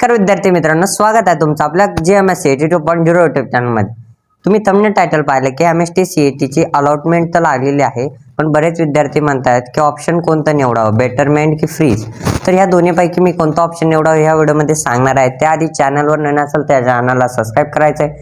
नमस्कार विद्यार्थी मित्रांनो स्वागत आहे तुमचं आपल्या G M S C AT two point zero YouTube चॅनलमध्ये तुम्ही तमने टायटल पाहिलं की M S T C A टीची अलॉटमेंट तर लागलेली आहे पण बरेच विद्यार्थी म्हणतात की ऑप्शन कोणतं निवडावं बेटरमेंट की फ्रीज तर ह्या दोन्हीपैकी मी कोणतं ऑप्शन निवडावं ह्या व्हिडिओमध्ये सांगणार आहे. त्याआधी चॅनलवर नवीन असेल त्या चॅनलला सबस्क्राईब करायचं आहे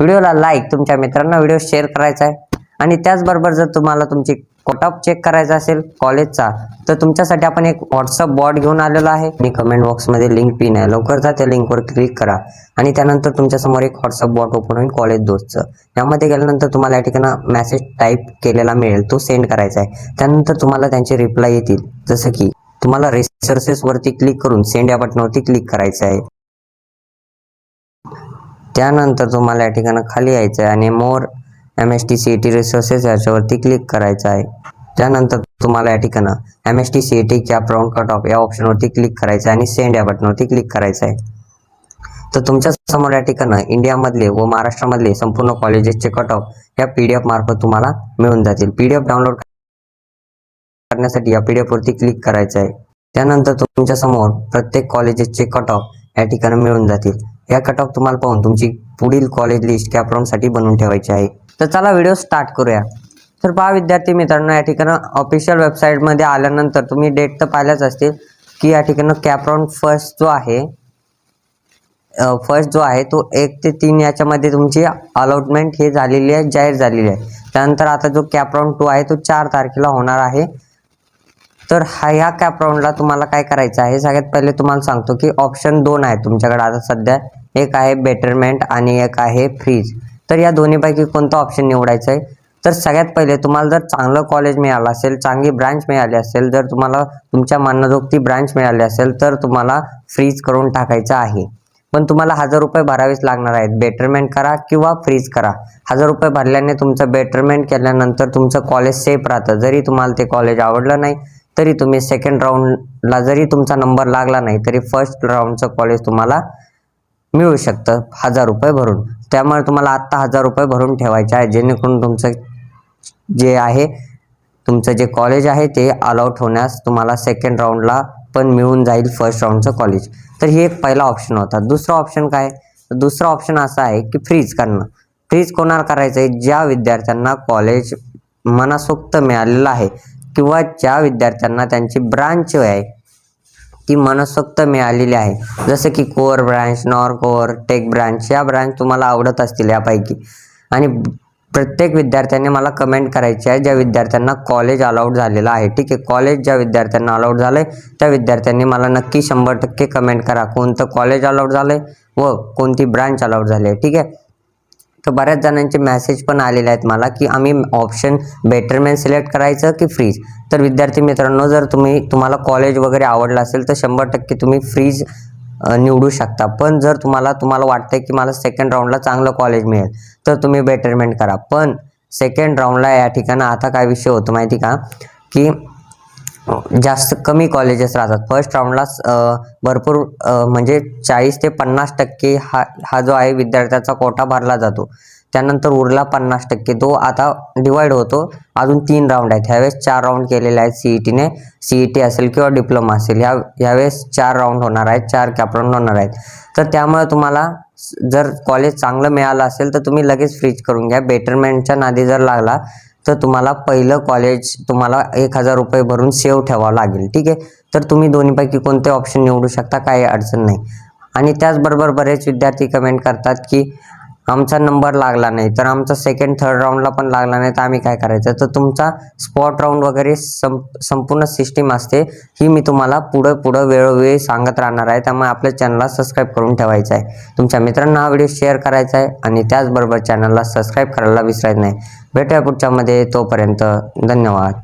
व्हिडिओला लाईक तुमच्या मित्रांना व्हिडिओ शेअर करायचा आहे आणि त्याचबरोबर जर तुम्हाला तुमची कट ऑफ चेक करायचा असेल कॉलेजचा तर तुमच्यासाठी आपण एक व्हॉट्सअप बॉट घेऊन आलेलो आहे. मी कमेंट बॉक्समध्ये लिंक पिन आहे. लवकर जा त्या लिंकवर क्लिक करा. आणि त्यानंतर तुमच्यासमोर एक व्हॉट्सअप बॉट ओपन होईल कॉलेज दोस्तचं. यामध्ये गेल्यानंतर तुम्हाला या ठिकाणी मेसेज टाईप केलेला मिळेल. तो सेंड करायचा आहे. त्यानंतर तुम्हाला त्यांचे रिप्लाय येतील. जसं की तुम्हाला रिसर्सेसवरती क्लिक करून सेंड या बटनावरती क्लिक करायचं आहे. त्यानंतर तुम्हाला या ठिकाणी खाली यायचं आहे. आणि more M S T C E T resources याच्यावरती क्लिक करायचं आहे. त्यानंतर तुम्हाला या ठिकाणं M S T C E T CAP round cut off या ऑप्शनवरती क्लिक करायचं आहे आणि सेंड या बटनवरती क्लिक करायचं आहे. तर तुमच्यासमोर या ठिकाणं इंडियामधले व महाराष्ट्रामधले संपूर्ण कॉलेजेसचे कट ऑफ या पी डी एफ मार्फत तुम्हाला मिळून जातील. पी डी एफ डाउनलोड करण्यासाठी या पी डी एफवरती क्लिक करायचं आहे. त्यानंतर तुमच्यासमोर प्रत्येक कॉलेजेसचे कट ऑफ या ठिकाणी मिळून जातील. या कट ऑफ तुम्हाला पाहून तुमची पुढील कॉलेज लिस्ट कॅप बनवून ठेवायची आहे. तर चला व्हिडिओ स्टार्ट करूया. तर पहा विद्यार्थी मित्रांनो या ठिकाणी ऑफिशियल वेबसाईटमध्ये आल्यानंतर तुम्ही डेट तर पाहिल्याच असतील की या ठिकाणी कॅप फर्स्ट जो आहे फर्स्ट जो आहे तो एक ते तीन याच्यामध्ये तुमची अलॉटमेंट हे झालेली आहे जाहीर झालेली आहे. त्यानंतर आता जो कॅप टू आहे तो चार तारखेला होणार आहे. तर हा ह्या कॅपराउंडला तुम्हाला काय करायचं आहे? सगळ्यात पहिले तुम्हाला सांगतो की ऑप्शन दोन आहेत तुमच्याकडे. आता सध्या एक आहे बेटरमेंट आणि एक आहे फ्रीज तर या दोन्हीपैकी कोणतं ऑप्शन निवडायचं आहे? तर सगळ्यात पहिले तुम्हाला जर चांगलं कॉलेज मिळालं असेल चांगली ब्रांच मिळाली असेल जर तुम्हाला तुमच्या मान्यजोगती ब्रांच मिळाली असेल तर तुम्हाला फ्रीज करून टाकायचं आहे. पण तुम्हाला हजार रुपये भरावेच लागणार आहेत. बेटरमेंट करा किंवा फ्रीज करा. हजार रुपये भरल्याने तुमचं बेटरमेंट केल्यानंतर तुमचं कॉलेज सेफ राहतं. जरी तुम्हाला ते कॉलेज आवडलं नाही तरी तुम्ही सेकंड राऊंडला जरी तुमचा नंबर लागला नाही तरी फर्स्ट राऊंडचं कॉलेज तुम्हाला मिळू शकतं. हजार रुपये भरून. त्यामुळे तुम्हाला आत्ता हजार रुपये भरून ठेवायचे आहे. जेणेकरून तुमचं जे आहे तुमचं जे कॉलेज आहे ते अलआउट होण्यास तुम्हाला सेकंड राऊंडला पण मिळून जाईल फर्स्ट राऊंडचं कॉलेज तर ही एक पहिला ऑप्शन होता. दुसरा ऑप्शन काय? तर दुसरा ऑप्शन असा आहे की फ्रीज करणं फ्रीज कोणाला करायचं आहे? ज्या विद्यार्थ्यांना कॉलेज मनासोक्त मिळालेलं आहे किंवा ज्या विद्यार्थ्यांना त्यांची ब्रांच आहे ती मनसोक्त मिळालेली आहे. जसं की core branch nor core tech branch या ब्रांच तुम्हाला आवडत असतील यापैकी. आणि प्रत्येक विद्यार्थ्याने मला कमेंट करायची आहे ज्या विद्यार्थ्यांना कॉलेज अलाउड झालेलं आहे. ठीक आहे कॉलेज ज्या विद्यार्थ्यांना अलाउड झालं आहे त्या विद्यार्थ्यांनी मला नक्की शंभर टक्के कमेंट करा. कोणतं कॉलेज अलाउड झालं आहे व कोणती ब्रांच अलाउड झाली आहे. ठीक आहे? तर बऱ्याच जणांचे मेसेज पण आलेले आहेत मला की आम्ही ऑप्शन बेटरमेंट सिलेक्ट करायचं की फ्रीज तर विद्यार्थी मित्रांनो जर तुम्ही तुम्हाला कॉलेज वगैरे आवडलं असेल तर शंभर टक्के तुम्ही फ्रीज निवडू शकता. पण जर तुम्हाला तुम्हाला वाटतंय की मला सेकंड राऊंडला चांगलं कॉलेज मिळेल तर तुम्ही बेटरमेंट करा. पण सेकंड राऊंडला या ठिकाणी आता काय विषय होतो माहिती का? की जास्त कमी कॉलेजेस राहतात. फर्स्ट राऊंडला भरपूर म्हणजे चाळीस ते पन्नास टक्के हा हा जो आहे विद्यार्थ्याचा कोटा भरला जातो. त्यानंतर उरला पन्नास टक्के. तो आता डिवाईड होतो. अजून तीन राऊंड आहेत. ह्यावेळेस चार राऊंड केलेले आहेत सी ई टीने सी ई टी असेल किंवा डिप्लोमा असेल. ह्या ह्यावेळेस चार राऊंड होणार आहेत. चार कॅप राऊंड होणार आहेत. तर त्यामुळे तुम्हाला जर कॉलेज चांगलं मिळालं असेल तर तुम्ही लगेच फ्रीज करून घ्या. बेटरमेंटच्या नादी जर लागला तर तुम्हाला पहिलं कॉलेज तुम्हाला एक हजार रुपये भरून सेव ठेवावं लागेल. ठीक आहे? तर तुम्ही दोन्हीपैकी कोणते ऑप्शन निवडू शकता? काही अडचण नाही. आणि त्याचबरोबर बरेच विद्यार्थी कमेंट करतात की आमचा नंबर लागला नाही. तर आमचा सेकंड थर्ड राऊंडला पण लागला नाही. तर आम्ही काय करायचं? तर तुमचा स्पॉट राऊंड वगैरे सं संपूर्ण सिस्टीम असते. ही मी तुम्हाला पुढं पुढं वेळोवेळी सांगत राहणार आहे. त्यामुळे आपल्या चॅनलला सबस्क्राईब करून ठेवायचं आहे. तुमच्या मित्रांना हा व्हिडिओ शेअर करायचा आहे आणि त्याचबरोबर चॅनलला सबस्क्राईब करायला विसरायचं नाही. भेटूया पुढच्यामध्ये. तोपर्यंत धन्यवाद.